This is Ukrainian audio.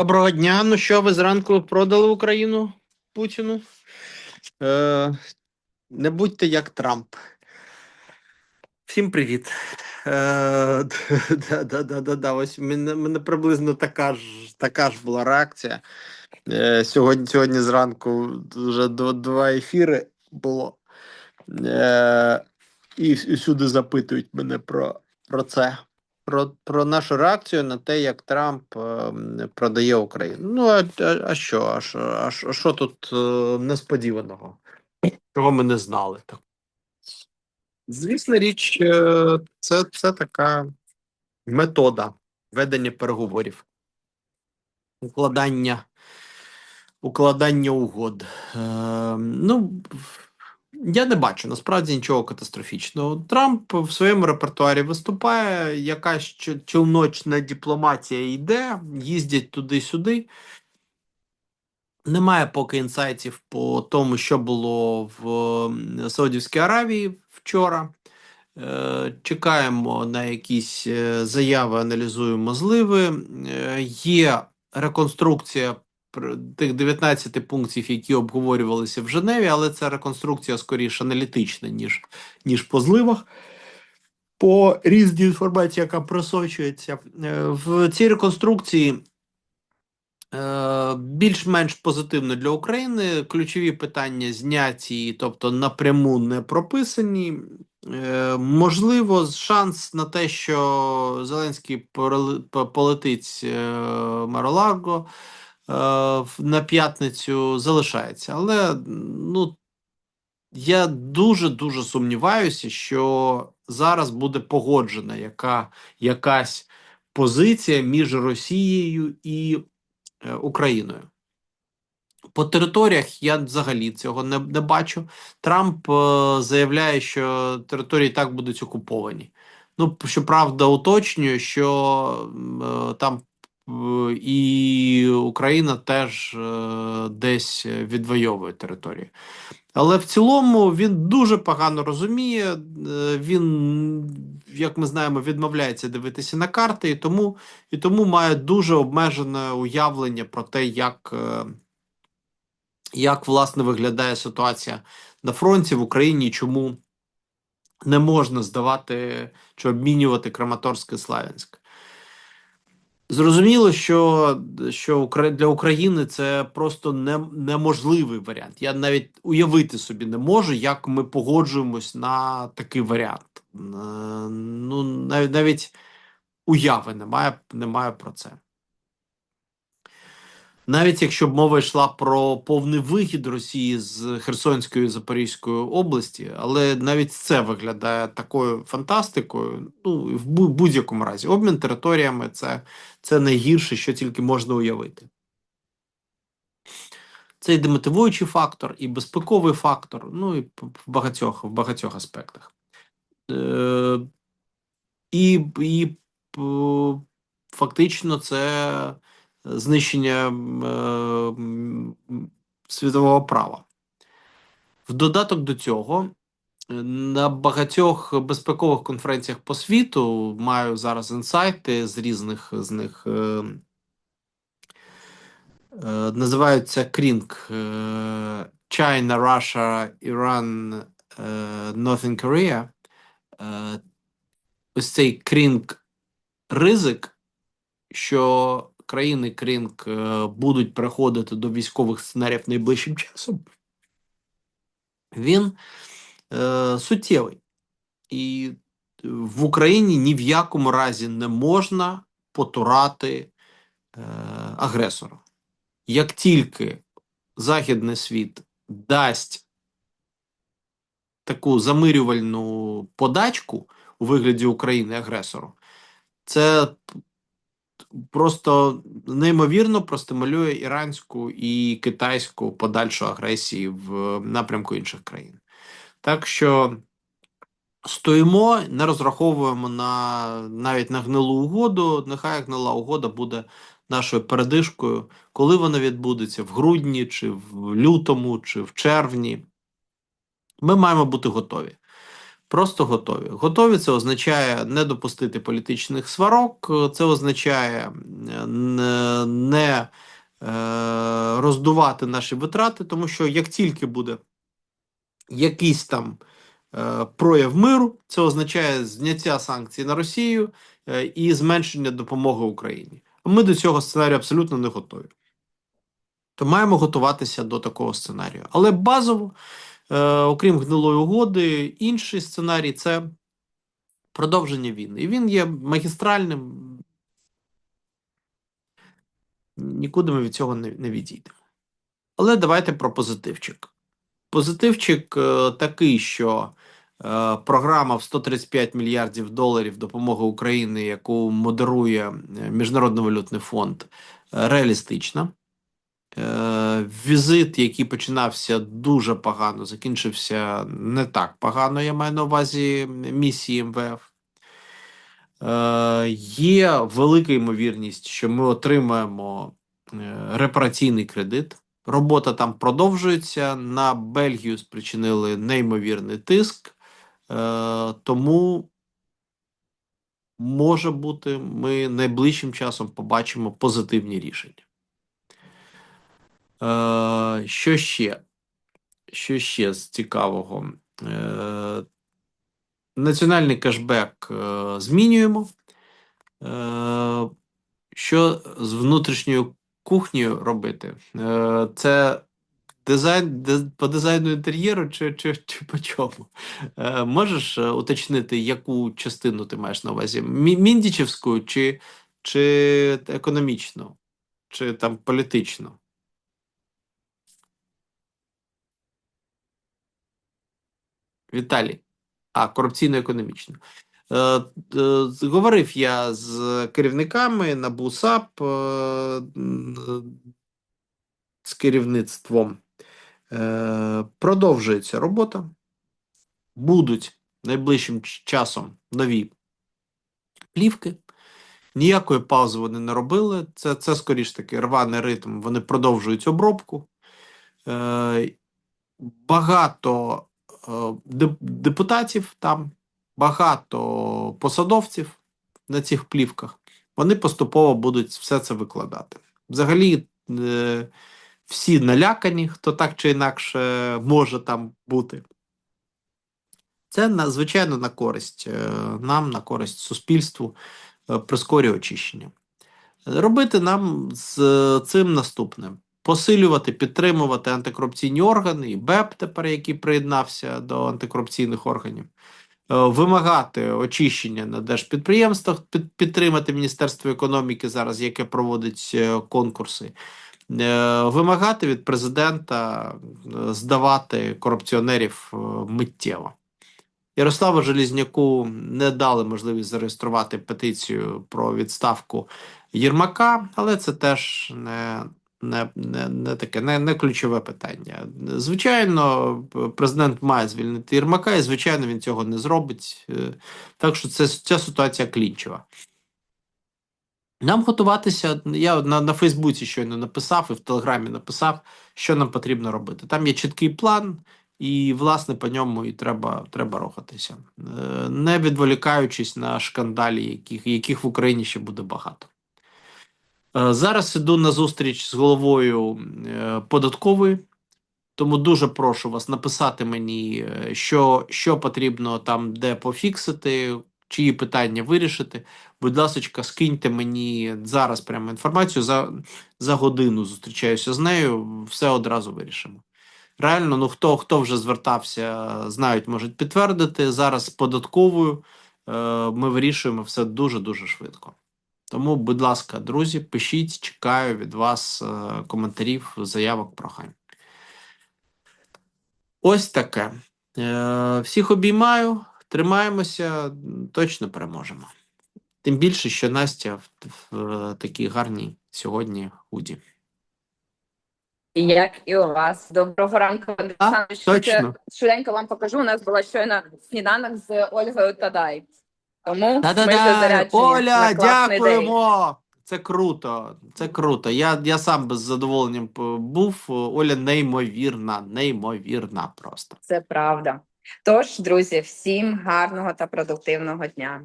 Доброго дня. Ну що, ви зранку продали Україну Путіну? Е, не будьте як Трамп. Всім привіт. Е, да, да, да, да, да. Ось мене, мене приблизно така ж, така ж була реакція. Е, сьогодні, сьогодні зранку вже два ефіри було. Е, і всюди запитують мене про, про це. Про, про нашу реакцію на те, як Трамп е, продає Україну. Ну, а, а, що, а що, а що тут е, несподіваного? Чого ми не знали? Так. Звісна річ, е, це, це така метода ведення переговорів, укладання, укладання угод. Е, ну, я не бачу насправді нічого катастрофічного. Трамп в своєму репертуарі виступає, якась чо- челночна дипломатія йде, їздять туди-сюди. Немає поки інсайтів по тому, що було в Саудівській Аравії вчора. Е, Чекаємо на якісь е, заяви, аналізуємо зливи. Е, Є реконструкція тих 19 пунктів, які обговорювалися в Женеві, але це реконструкція скоріше аналітична, ніж, ніж по зливах. По різній інформації, яка просочується. Е, В цій реконструкції е, більш-менш позитивно для України. Ключові питання зняті, тобто напряму не прописані. Е, Можливо, шанс на те, що Зеленський полетить Маролаго на п'ятницю залишається. Але ну, я дуже дуже сумніваюся, що зараз буде погоджена яка, якась позиція між Росією і е, Україною. По територіях я взагалі цього не, не бачу. Трамп е, заявляє, що території так будуть окуповані. Ну, щоправда, уточнюю, що е, там е, і Україна теж е, десь відвоює території. Але в цілому він дуже погано розуміє. е, Він, як ми знаємо, відмовляється дивитися на карти, і тому, і тому має дуже обмежене уявлення про те, як. е, як власне виглядає ситуація на фронті в Україні, чому не можна здавати чи обмінювати Краматорськ і Славянськ. Зрозуміло, що, що для України це просто не, неможливий варіант. Я навіть уявити собі не можу, як ми погоджуємось на такий варіант. Ну, навіть, навіть уяви немає, немає про це. Навіть якщо б мова йшла про повний вихід Росії з Херсонської Запорізької області, але навіть це виглядає такою фантастикою. Ну в будь-якому разі, обмін територіями це, це найгірше, що тільки можна уявити. Це і демотивуючий фактор, і безпековий фактор, ну і в багатьох, в багатьох аспектах. Е, і, і фактично це знищення е, світового права. В додаток до цього, е, на багатьох безпекових конференціях по світу маю зараз інсайти з різних з них. е, е, Називаються Крінг е, China, Russia, Iran, Northern Korea. Ось цей крінг ризик, що країни Крінг е, будуть переходити до військових сценаріїв найближчим часом, він е, суттєвий. І в Україні ні в якому разі не можна потурати е, агресора. Як тільки Західний світ дасть таку замирювальну подачку у вигляді України агресору, це просто неймовірно простимулює іранську і китайську подальшу агресії в напрямку інших країн. Так що стоїмо, не розраховуємо на навіть на гнилу угоду. Нехай гнила угода буде нашою передишкою, коли вона відбудеться в грудні, чи в лютому, чи в червні. Ми маємо бути готові. Просто готові. Готові це означає не допустити політичних сварок, це означає не, е, роздувати наші витрати, тому що як тільки буде якийсь там е, прояв миру, це означає зняття санкцій на Росію е, і зменшення допомоги Україні. Ми до цього сценарію абсолютно не готові. То маємо готуватися до такого сценарію. Але базово, окрім гнилої угоди, інший сценарій це продовження війни. І він є магістральним. Нікуди ми від цього не, не відійдемо. Але давайте про позитивчик. Позитивчик е, такий, що е, програма в 135 мільярдів доларів допомоги Україні, яку модерує е, Міжнародний валютний фонд, е, реалістична. Е, візит, який починався дуже погано, закінчився не так погано, я маю на увазі місії МВФ. Е, є велика ймовірність, що ми отримаємо е, репараційний кредит. Робота там продовжується. На Бельгію спричинили неймовірний тиск, тому може бути, ми найближчим часом побачимо позитивні рішення. Е, що ще? Що ще з цікавого? Е, національний кешбек е, змінюємо. Що з внутрішньою кухнею робити? Це дизайн по дизайну інтер'єру чи, чи, чи по чому? Можеш уточнити, яку частину ти маєш на увазі? Мі- Міндічевську чи, чи економічну, чи там політичну? Віталій. А, корупційно-економічно. Е, е, говорив я з керівниками на БУСАП, е, з керівництвом. Продовжується робота. Будуть найближчим часом нові плівки. Ніякої паузи вони не робили. Це, це скоріш таки рваний ритм. Вони продовжують обробку. Багато депутатів там, багато посадовців на цих плівках. Вони поступово будуть все це викладати. Взагалі, е, всі налякані, хто так чи інакше може там бути. Це надзвичайно на користь е, нам, на користь суспільству, е, прискорює очищення. Робити нам з цим наступне: посилювати, підтримувати антикорупційні органи, і БЕП тепер, який приєднався до антикорупційних органів, е, вимагати очищення на держпідприємствах, підтримати Міністерство економіки зараз, яке проводить е, конкурси, е, вимагати від президента здавати корупціонерів миттєво. Ярославу Желізняку не дали можливість зареєструвати петицію про відставку Єрмака, але це теж не, не, не, не таке не, не ключове питання. Звичайно, президент має звільнити Єрмака, і звичайно, він цього не зробить. Е, Так що це ця ситуація клінчева. Нам готуватися, я на, на Фейсбуці щойно написав і в Телеграмі написав, що нам потрібно робити. Там є чіткий план, і, власне, по ньому і треба, треба рухатися, Е, не відволікаючись на шкандалі, яких, яких в Україні ще буде багато. Е, Зараз іду на зустріч з головою е, податкової, тому дуже прошу вас написати мені, е, що, що потрібно там де пофіксити, чиї питання вирішити. Будь ласка, скиньте мені зараз прямо інформацію. За, за годину зустрічаюся з нею, все одразу вирішимо. Реально, ну хто, хто вже звертався, знають, можуть підтвердити. Зараз податковою ми вирішуємо все дуже-дуже швидко. Тому, будь ласка, друзі, пишіть, чекаю від вас е, коментарів, заявок, прохань. Ось таке. Е, всіх обіймаю, тримаємося, точно переможемо. Тим більше, що Настя в, в такій гарній сьогодні худі. Як і у вас. Доброго ранку, Олександр. Швиденько вам покажу. У нас була щойно сніданок з Ольгою Тадай. Тому ми Та-да-да! заряджені Оля, на класний день. дякуємо! Це круто, це круто. Я, я сам би з задоволенням п- був. Оля неймовірна, неймовірна просто. Це правда. Тож, друзі, всім гарного та продуктивного дня.